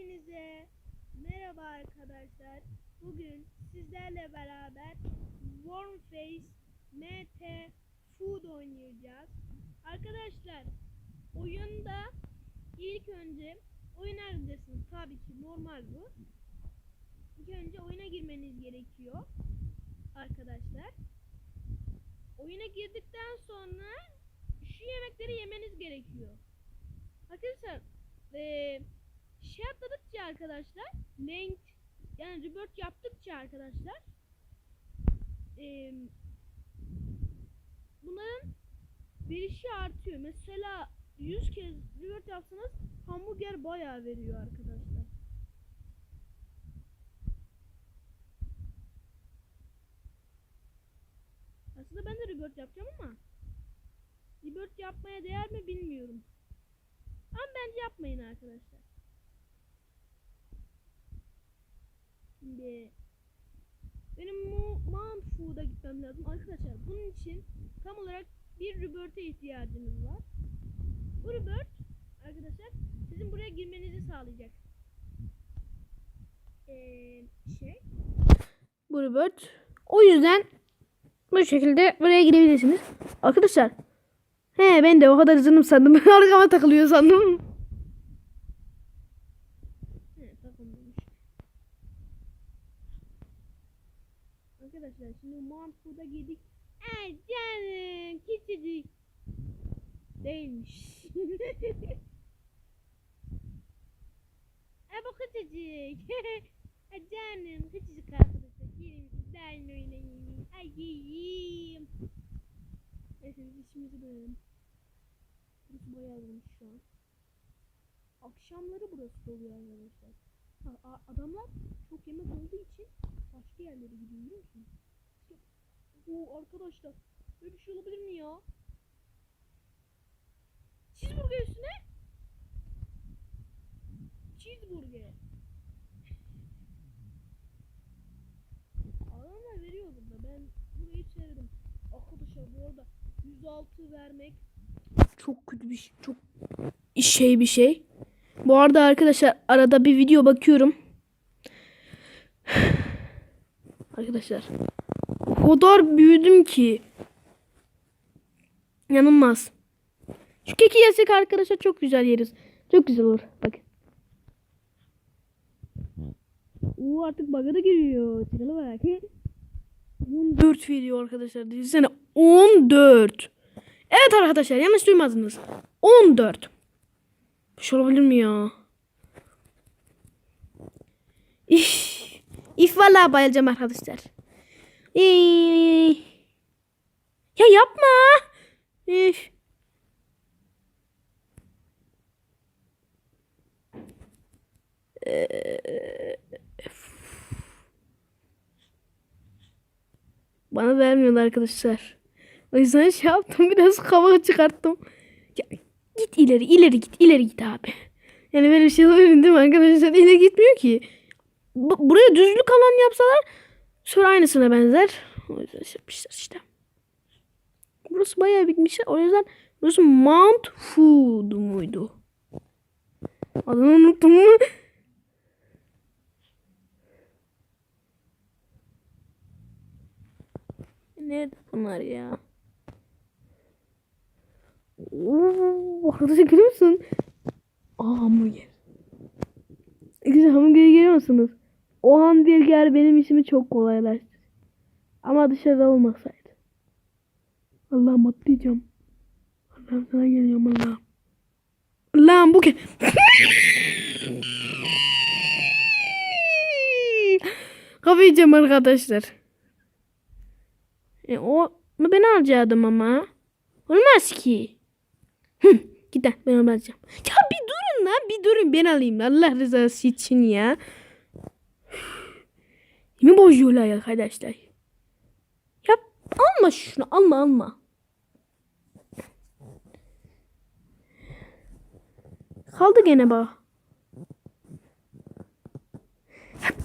Hepinize merhaba arkadaşlar. Bugün sizlerle beraber Warmface MT Food oynayacağız. Arkadaşlar oyunda ilk önce oyun neredesiniz? Tabii ki normal bu. İlk önce oyuna girmeniz gerekiyor. Arkadaşlar. Oyuna girdikten sonra şu yemekleri yemeniz gerekiyor. Arkadaşlar eee şey atladıkça arkadaşlar length yani rebirth yaptıkça arkadaşlar eee bunların verişi artıyor. Mesela 100 kez rebirth yapsanız hamburger bayağı veriyor arkadaşlar. Aslında ben de rebirth yapacağım ama rebirth yapmaya değer mi bilmiyorum. Ama bence yapmayın arkadaşlar. Şimdi benim Food'a gitmem lazım arkadaşlar. Bunun için tam olarak bir rebirth'e ihtiyacınız var. Bu rebirth arkadaşlar sizin buraya girmenizi sağlayacak. Ee, şey. Bu rebirth. O yüzden bu şekilde buraya girebilirsiniz. Arkadaşlar He ben de o kadar hızlım sandım. Arkama takılıyor sandım. He takılmamış. Arkadaşlar şimdi Food'a girdik. Ay canım küçücük. Değilmiş. Ay bu küçücük. Ay canım küçücük arkadaşlar. Gelin sizlerle oynayayım. Ay yiyeyim. Neyse işimizi bölelim. Burası bayağı olmuş şu an. Akşamları burası doluyor arkadaşlar. Ha, adamlar çok yemek olduğu için başka yerlere gidiyor biliyor musun? Oo arkadaşlar böyle bir şey olabilir mi ya? Cheeseburger üstüne Cheeseburger Adamlar veriyor burada ben burayı sevdim Arkadaşlar bu arada 106 vermek çok kötü bir şey. Çok şey bir şey. Bu arada arkadaşlar arada bir video bakıyorum. Arkadaşlar o kadar büyüdüm ki yanılmaz. Şu keki yesek arkadaşlar çok güzel yeriz. Çok güzel olur. Bak. Oo artık bug'a da giriyor. Tirala bak. 14 veriyor arkadaşlar. Düşünsene 14. Evet arkadaşlar yanlış duymadınız. 14. Bir şey olabilir mi ya? İf. İf valla bayılacağım arkadaşlar. Ee, ya yapma. Ee, Bana vermiyorlar arkadaşlar. O yüzden şey yaptım biraz kavga çıkarttım. Ya, git ileri ileri git ileri git abi. Yani böyle bir şey olabilir değil mi arkadaşlar? İleri gitmiyor ki. Bu- buraya düzlük alan yapsalar sonra aynısına benzer. O yüzden şey yapmışlar işte. Burası bayağı bitmiş. O yüzden burası Mount Food muydu? Adını unuttum mu? Nerede bunlar ya? Oo, arkadaşlar görüyor musun? Aa hamburger. Güzel hamburgeri görüyor musunuz? O hamburger benim işimi çok kolaylaştırdı. Ama dışarıda olmasaydı. Allah'ım atlayacağım. Allah'ım sana geliyorum Allah'ım. Allah'ım bu. Kafayı yiyeceğim arkadaşlar. E, o ben alacaktım ama. Olmaz ki. Hı, ben alacağım. Ya bir durun lan bir durun ben alayım. Allah rızası için ya. Mi bozuyorlar arkadaşlar. Ya alma şunu alma alma. Kaldı gene bak.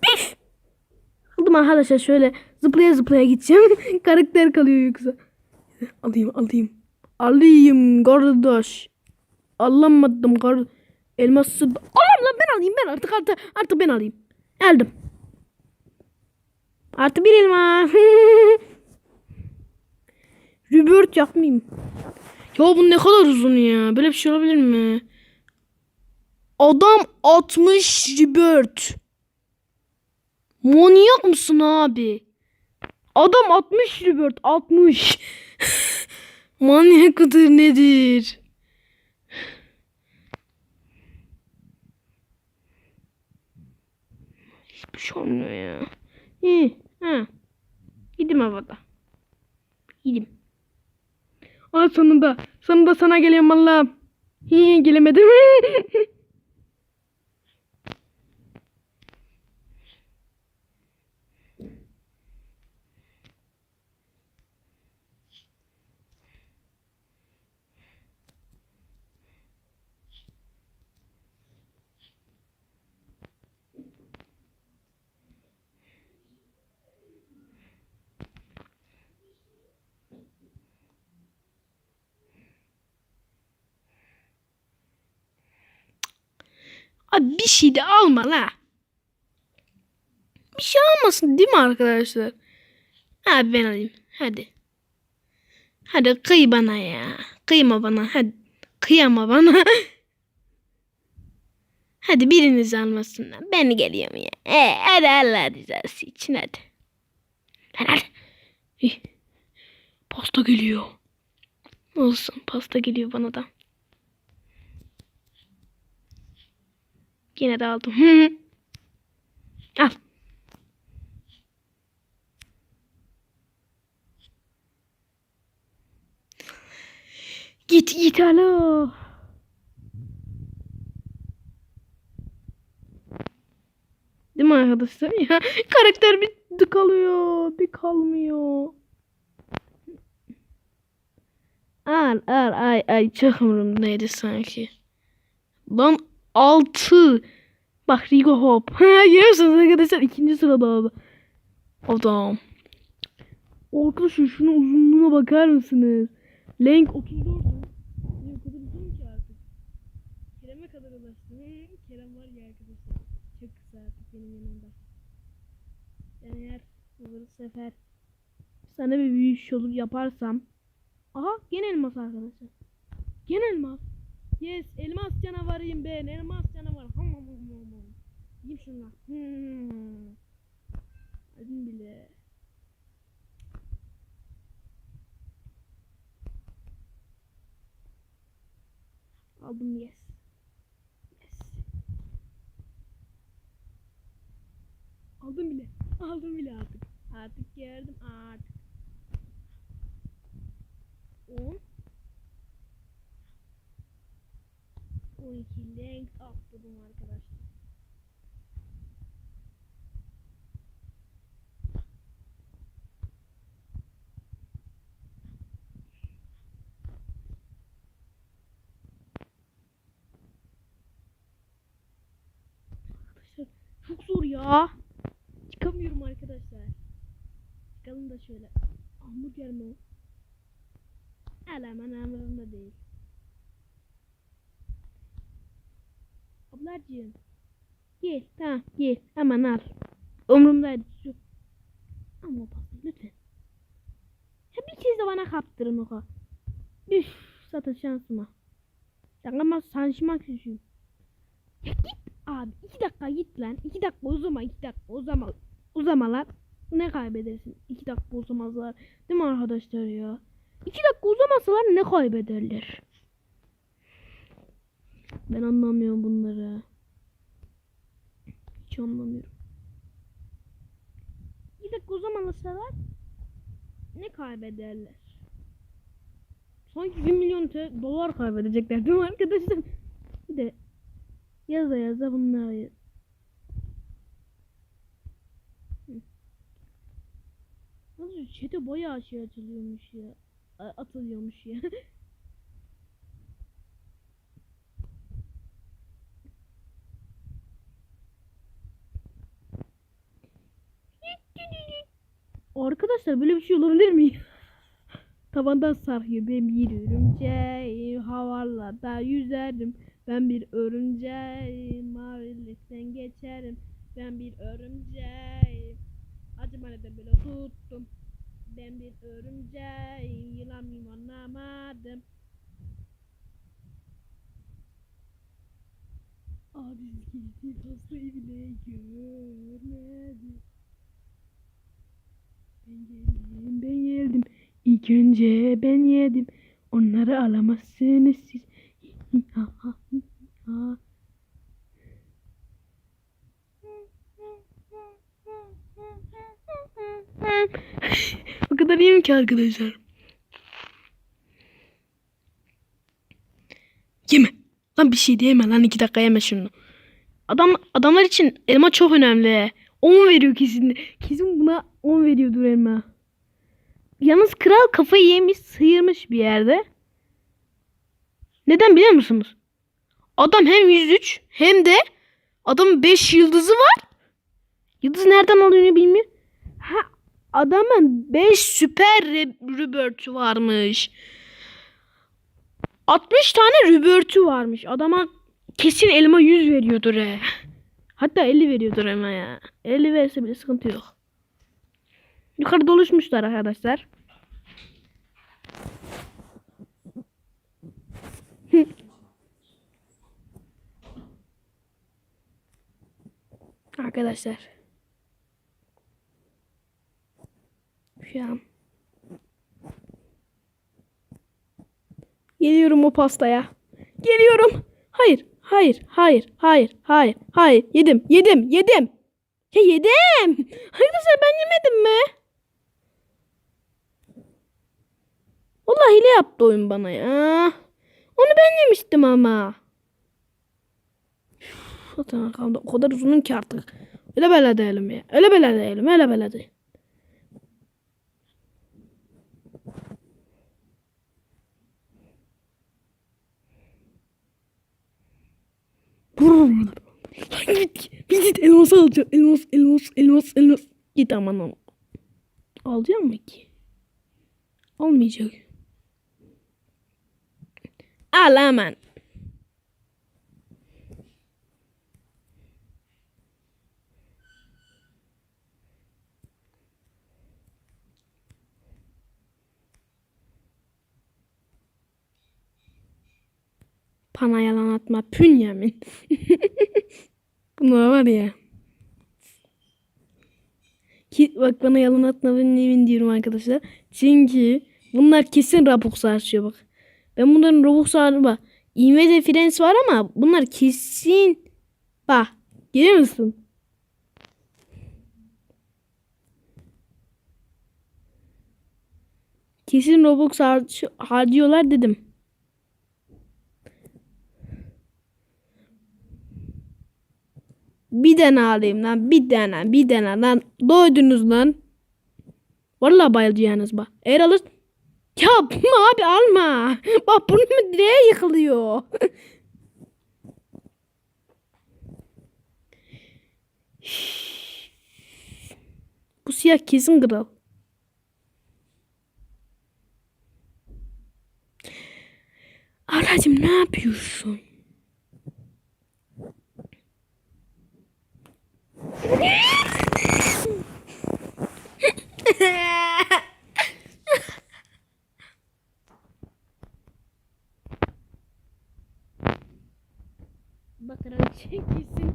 Pif! Aldım arkadaşlar şöyle zıplaya zıplaya gideceğim. Karakter kalıyor yoksa. Alayım alayım. Alayım kardeş. Alamadım kardeş. Elması... Alam lan ben alayım ben artık artık, artık ben alayım. Aldım. Artı bir elma. Rübört yapmayayım. Ya bu ne kadar uzun ya. Böyle bir şey olabilir mi? Adam 60 rübört. Manyak mısın abi? Adam 60 rübört 60. Manyak mıdır nedir? Hiçbir şey olmuyor ya. İyi. Ha. Gidim havada. Gidim. Aa sonunda. Sonunda sana geliyorum valla. Hi, gelemedim. Abi bir şey de alma la. Bir şey almasın değil mi arkadaşlar? Abi ben alayım. Hadi. Hadi kıy bana ya. Kıyma bana. Hadi. Kıyama bana. hadi biriniz almasınlar. Ben geliyorum ya. E, hadi Allah rızası için hadi. Hadi hadi. Pasta geliyor. Olsun pasta geliyor bana da. Yine de aldım. Al. Git git alo. Değil mi arkadaşlar ya? Karakter bir kalıyor, bir kalmıyor. Al al ay ay çok umurumdaydı sanki. Lan 6. Bak Rigo Hop. Görüyorsunuz arkadaşlar ikinci sırada abi. Adam. Arkadaşlar şunun uzunluğuna bakar mısınız? Lenk 34 mu? Ne kadar var ya eğer bu sefer sana bir büyüyüş olur yaparsam. Aha gene elmas arkadaşlar. Gene elmas. Yes, elmas canavarıyım ben. Elmas canavarı. Ham ham ham ham. Yiyeyim şunu lan. Hmm. Aldım bile. Aldım yes. Yes. Aldım bile. Aldım bile artık. Artık geldim artık. 10 12 length atladım arkadaşlar. Çok zor ya. Çıkamıyorum arkadaşlar. Çıkalım da şöyle. Hamburger mi o? Hala hemen hamurumda değil. Ablacığım. Gel tamam gel hemen al. Umurumdaydı şu. Ama bak lütfen. Ya bir kez de bana kaptırın o kadar. Üf satın şansıma. Ama saçmak için. Ya git abi iki dakika git lan. İki dakika uzama iki dakika uzama. Uzama lan. Ne kaybedersin? İki dakika uzamazlar. Değil mi arkadaşlar ya? İki dakika uzamasalar ne kaybederler? Ben anlamıyorum bunları. Hiç anlamıyorum. Bir dakika uzamalasalar ne kaybederler? Sanki 1 milyon dolar kaybedecekler değil mi arkadaşlar? Bir de yaza yaza bunlar yaz. Hı. Nasıl çete bayağı şey açılıyormuş ya. Atılıyormuş ya. Arkadaşlar böyle bir şey olabilir mi? Tavandan sarkıyor. Ben bir örümceğim. Havalarda yüzerdim. Ben bir örümceğim mavilikten geçerim. Ben bir örümceğim. Acaba neden böyle tuttum? Ben bir örümceğim yılan mıyım anlamadım. Abiz gitti pastayı bile görmedi. Ben geldim ben geldim. İlk önce ben yedim. Onları alamazsınız siz. O kadar iyiyim ki arkadaşlar. Yeme. Lan bir şey diyeme lan iki dakika yeme şunu. Adam adamlar için elma çok önemli. 10 veriyor kesin. Kesin buna 10 veriyordur elma. Yalnız kral kafayı yemiş, sıyırmış bir yerde. Neden biliyor musunuz? Adam hem 103 hem de adamın 5 yıldızı var. Yıldız nereden alıyor bilmiyor. Ha, adamın 5 süper Robert'ü varmış. 60 tane Robert'ü varmış. Adama kesin elma 100 veriyordur he. Hatta 50 veriyordur elma ya. 50 verse bile sıkıntı yok. Yukarı doluşmuşlar arkadaşlar. arkadaşlar. Şu an. Geliyorum o pastaya. Geliyorum. Hayır, hayır, hayır, hayır, hayır, hayır. Yedim, yedim, yedim. Ya yedim. Arkadaşlar ben yemedim mi? Vallahi hile yaptı oyun bana ya. Onu ben yemiştim ama. Zaten kaldı. O kadar uzunum ki artık. Öyle böyle değilim ya. Öyle böyle değilim. Öyle böyle değil. Lan git. Git git elmas alacağım. Elmas elmas elmas elmas. Git aman aman. Alacağım mı ki? Olmayacak. Al hemen. Bana yalan atma. Pün yemin. Bunlar var ya. Ki bak bana yalan atma ben emin diyorum arkadaşlar. Çünkü bunlar kesin Robux harcıyor bak. Ben bunların Robux harcıyor bak. İğme de var ama bunlar kesin. Bak. Görüyor musun? Kesin Robux harc- harcıyorlar dedim. Bir tane alayım lan. Bir tane. Bir tane lan. Doydunuz lan. Vallahi bayılacaksınız bak. Eğer alır... Ya bunu abi alma. Bak bunu mu direğe yıkılıyor. Bu siyah kesin kral. Ablacığım ne yapıyorsun? Bakarak çekilsin.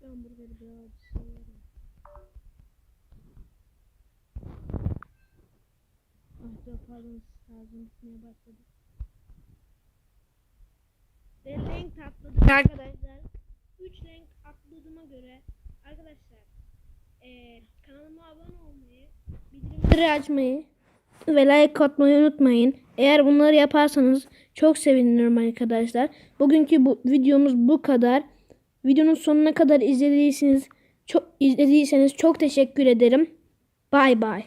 Hamburgeri biraz Ah çok pardon şarjım gitmeye başladı. Ve renk atladık arkadaşlar. 3 renk atladığıma göre arkadaşlar eee kanalıma abone olmayı, bildirimleri açmayı ve like atmayı unutmayın. Eğer bunları yaparsanız çok sevinirim arkadaşlar. Bugünkü bu videomuz bu kadar. Videonun sonuna kadar izlediyseniz çok izlediyseniz çok teşekkür ederim. Bay bay.